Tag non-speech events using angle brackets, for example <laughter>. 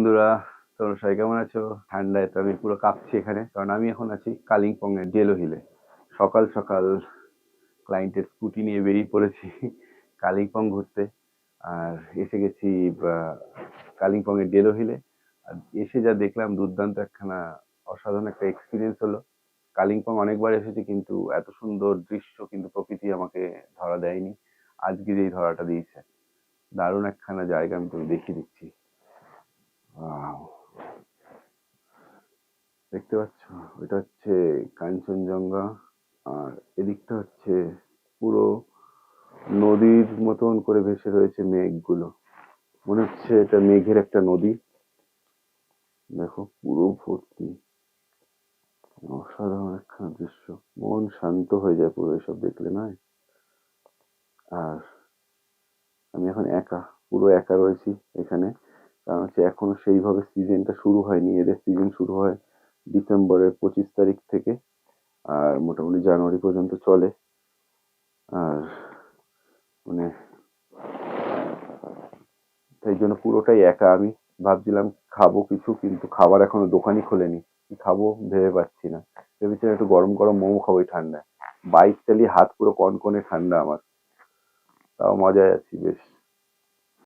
বন্ধুরা, তোমরা সবাই কেমন আছো? ঠান্ডায় তো আমি পুরো কাঁপছি এখানে, কারণ আমি এখন আছি কালিম্পং এর ডেলো হিলে সকাল সকাল ক্লায়েন্টের স্কুটি নিয়ে বেরিয়ে পড়েছি <laughs> কালিম্পং ঘুরতে। আর এসে গেছি কালিম্পং এর ডেলো হিলে আর এসে যা দেখলাম, দুর্দান্ত একখানা অসাধারণ একটা এক্সপিরিয়েন্স হলো। কালিম্পং অনেকবার এসেছি, কিন্তু এত সুন্দর দৃশ্য কিন্তু প্রকৃতি আমাকে ধরা দেয়নি। আজকের এই ধরাটা দিয়েছে। দারুণ একখানা জায়গা আমি তোকে দেখিয়ে দিচ্ছি। দেখতে পাচ্ছ? এটা হচ্ছে কাঞ্চনজঙ্ঘা। আর এদিকটা হচ্ছে পুরো নদীর মতন করে ভেসে রয়েছে মেঘগুলো। মনে হচ্ছে এটা মেঘের একটা নদী। দেখো, পুরো ভর্তি। অসাধারণ একখানা দৃশ্য। মন শান্ত হয়ে যায় পুরো এসব দেখলে, নয়? আর আমি এখন একা, পুরো একা রয়েছি এখানে। কারণ হচ্ছে এখনও সেইভাবে সিজনটা শুরু হয়নি, এদের সিজন শুরু হয় ডিসেম্বরের পঁচিশ তারিখ থেকে, আর মোটামুটি জানুয়ারি পর্যন্ত চলে। আর মানে সেই জন্য পুরোটাই একা। আমি ভাবছিলাম খাব কিছু, কিন্তু খাবার এখনও দোকানই খোলেনি। কি খাব ভেবে পাচ্ছি না। ভেবেছিলাম একটু গরম গরম মোমো খাব ঠান্ডায়। বাইক চালিয়ে হাত পুরো কনকনে ঠান্ডা আমার। তাও মজায় আছি বেশ।